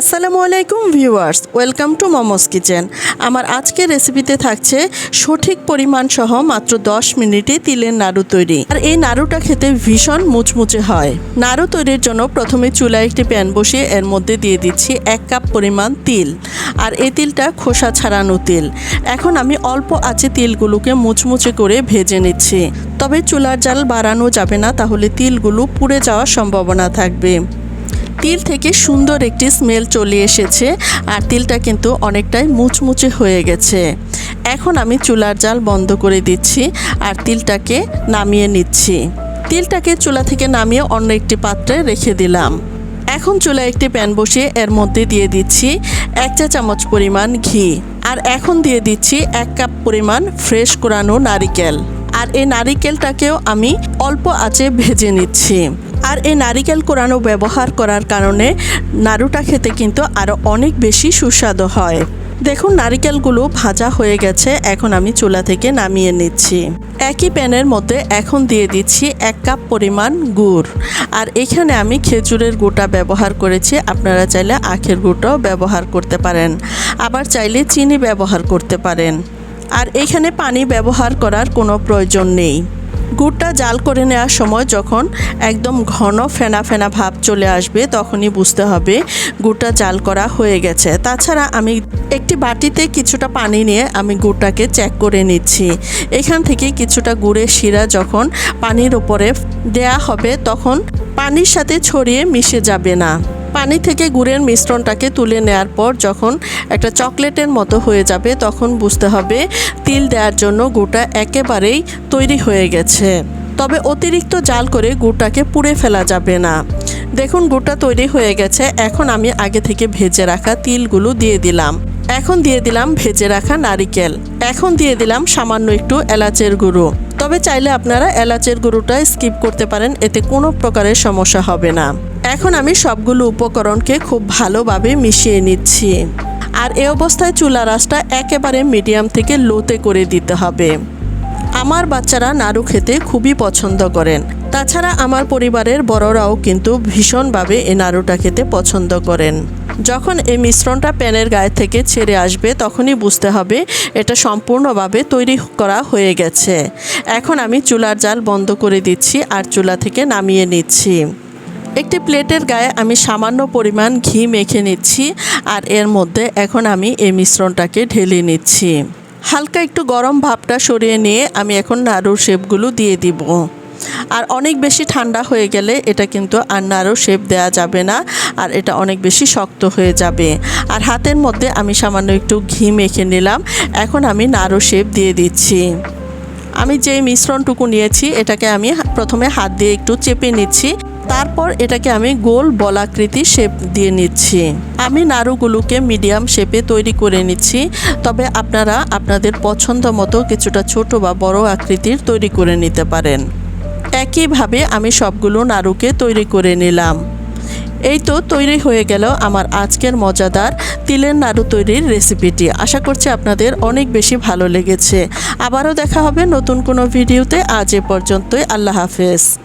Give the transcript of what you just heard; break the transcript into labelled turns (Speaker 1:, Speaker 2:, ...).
Speaker 1: আসসালামু আলাইকুম viewers, welcome to Momos Kitchen. আমার আজকের রেসিপিতে থাকছে সঠিক পরিমাণ সহ মাত্র 10 মিনিটে তিলের নাড়ু তৈরি। আর এই নাড়ুটা খেতে ভীষণ মুচমুচে হয়। নাড়ু তৈরির জন্য প্রথমে চুলায় একটি প্যান বসিয়ে এর মধ্যে দিয়ে দিচ্ছি এক কাপ পরিমাণ তিল। আর এই তিলটা খোসা ছাড়ানো তিল। এখন আমি অল্প আছে তিলগুলোকে মুচমুচে করে ভেজে নিচ্ছি। তবে চুলার জাল বাড়ানো যাবে না, তাহলে তিলগুলো পুড়ে যাওয়ার সম্ভাবনা থাকবে। তিল থেকে সুন্দর একটি স্মেল চলে এসেছে আর তিলটা কিন্তু অনেকটাই মুচমুচে হয়ে গেছে। এখন আমি চুলার জাল বন্ধ করে দিচ্ছি আর তিলটাকে নামিয়ে নিচ্ছি। তিলটাকে চুলা থেকে নামিয়ে অন্য একটি পাত্রে রেখে দিলাম। এখন চুলায় একটি প্যান বসিয়ে এর মধ্যে দিয়ে দিচ্ছি এক চা চামচ পরিমাণ ঘি আর এখন দিয়ে দিচ্ছি এক কাপ পরিমাণ ফ্রেশ কোরানো নারিকেল। আর এই নারিকেলটাকেও আমি অল্প আঁচে ভেজে নিচ্ছি। আর এই নারিকেল কোরানো ব্যবহার করার কারণে নাড়ুটা খেতে কিন্তু আরও অনেক বেশি সুস্বাদু হয়। দেখুন নারিকেলগুলো ভাজা হয়ে গেছে, এখন আমি চুলা থেকে নামিয়ে নিচ্ছি। একই প্যানের মধ্যে এখন দিয়ে দিচ্ছি এক কাপ পরিমাণ গুড়। আর এখানে আমি খেজুরের গুঁটা ব্যবহার করেছি, আপনারা চাইলে আখের গুঁটাও ব্যবহার করতে পারেন। আবার চাইলে চিনি ব্যবহার করতে পারেন। আর এখানে পানি ব্যবহার করার কোনো প্রয়োজন নেই। গুড়টা জাল করে নেওয়ার সময় যখন একদম ঘন ফেনা ফেনা ভাব চলে আসবে, তখনই বুঝতে হবে গুড়টা জাল করা হয়ে গেছে। তাছাড়া আমি একটি বাটিতে কিছুটা পানি নিয়ে আমি গুড়টাকে চেক করে নিচ্ছি। এখান থেকে কিছুটা গুড়ের শিরা যখন পানির উপরে দেয়া হবে, তখন পানির সাথে ছড়িয়ে মিশে যাবে না। পানি থেকে গুড়ের মিশ্রণটাকে তুলে নেওয়ার পর যখন একটা চকলেটের মতো হয়ে যাবে, তখন বুঝতে হবে তিল দেওয়ার জন্য গুড়টা একেবারেই তৈরি হয়ে গেছে। তবে অতিরিক্ত জাল করে গুড়টাকে পুড়ে ফেলা যাবে না। দেখুন, গুড়টা তৈরি হয়ে গেছে। এখন আমি আগে থেকে ভেজে রাখা তিলগুলো দিয়ে দিলাম। এখন দিয়ে দিলাম ভেজে রাখা নারিকেল। এখন দিয়ে দিলাম সামান্য একটু এলাচের গুঁড়ো। তবে চাইলে আপনারা এলাচের গুঁড়োটা স্কিপ করতে পারেন, এতে কোনো প্রকারের সমস্যা হবে না। এখন আমি সবগুলো উপকরণকে খুব ভালোভাবে মিশিয়ে নিচ্ছি। আর এ অবস্থায় চুলা রাসটা একেবারে মিডিয়াম থেকে লোতে করে দিতে হবে। আমার বাচ্চারা নাড়ু খেতে খুবই পছন্দ করেন। তাছাড়া আমার পরিবারের বড়রাও কিন্তু ভীষণভাবে এই নাড়ুটা খেতে পছন্দ করেন। যখন এই মিশ্রণটা প্যানের গায়ে থেকে ছেড়ে আসবে, তখনই বুঝতে হবে এটা সম্পূর্ণভাবে তৈরি করা হয়ে গেছে। এখন আমি চুলার জাল বন্ধ করে দিচ্ছি আর চুলা থেকে নামিয়ে নিচ্ছি। একটি প্লেটের গায়ে আমি সামান্য পরিমাণ ঘি মেখে নিচ্ছি আর এর মধ্যে এখন আমি এই মিশ্রণটাকে ঢেলে নিচ্ছি। হালকা একটু গরম ভাবটা সরিয়ে নিয়ে আমি এখন নাড়ুর শেপগুলো দিয়ে দিব। আর অনেক বেশি ঠান্ডা হয়ে গেলে এটা কিন্তু আর নাড়ু শেপ দেওয়া যাবে না আর এটা অনেক বেশি শক্ত হয়ে যাবে। আর হাতের মধ্যে আমি সামান্য একটু ঘি মেখে নিলাম। এখন আমি নাড়ু শেপ দিয়ে দিচ্ছি। আমি যে মিশ্রণটুকু নিয়েছি এটাকে আমি প্রথমে হাত দিয়ে একটু চেপে নিচ্ছি। তারপর এটাকে আমি গোল বলাকৃতি শেপ দিয়ে নিচ্ছি। আমি নাড়ুগুলোকে মিডিয়াম শেপে তৈরি করে নিচ্ছি, তবে আপনারা আপনাদের পছন্দ মতো কিছুটা ছোট বা বড় আকৃতির তৈরি করে নিতে পারেন। একইভাবে আমি সবগুলো নাড়ুকে তৈরি করে নিলাম। এই তো তৈরি হয়ে গেল আমার আজকের মজাদার তিলের নাড়ু তৈরির রেসিপিটি আশা করছি আপনাদের অনেক বেশি ভালো লেগেছে। আবারও দেখা হবে নতুন কোনো ভিডিওতে। আজ এ পর্যন্তই। আল্লাহ হাফেজ।